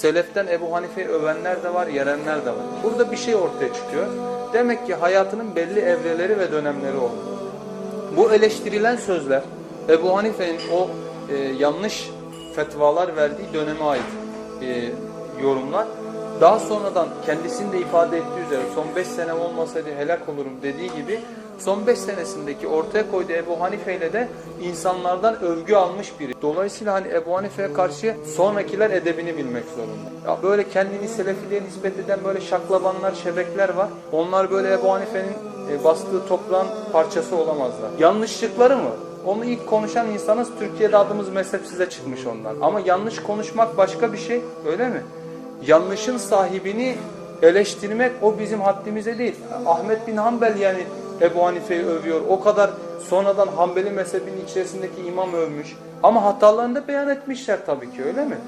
Seleften Ebu Hanife'yi övenler de var, yerenler de var. Burada bir şey ortaya çıkıyor. Demek ki hayatının belli evreleri ve dönemleri oldu. Bu eleştirilen sözler Ebu Hanife'nin o e, yanlış fetvalar verdiği döneme ait e, yorumlar. Daha sonradan kendisinin de ifade ettiği üzere son 5 senem olmasaydı helak olurum dediği gibi son 5 senesindeki ortaya koyduğu Ebu Hanife ile de insanlardan övgü almış biri. Dolayısıyla hani Ebu Hanife'ye karşı sonrakiler edebini bilmek zorunda. Ya böyle kendini selefiliğe nispet eden böyle şaklabanlar, şebekler var. Onlar böyle Ebu Hanife'nin e, bastığı toprağın parçası olamazlar. Yanlışlıkları mı? Onu ilk konuşan insanız Türkiye'de adımız mezhep size çıkmış ondan. Ama yanlış konuşmak başka bir şey öyle mi? Yanlışın sahibini eleştirmek o bizim haddimize değil. Ahmet bin Hanbel yani Ebu Hanife'yi övüyor. O kadar sonradan Hanbeli mezhebinin içerisindeki imam övmüş. Ama hatalarını da beyan etmişler tabii ki öyle mi?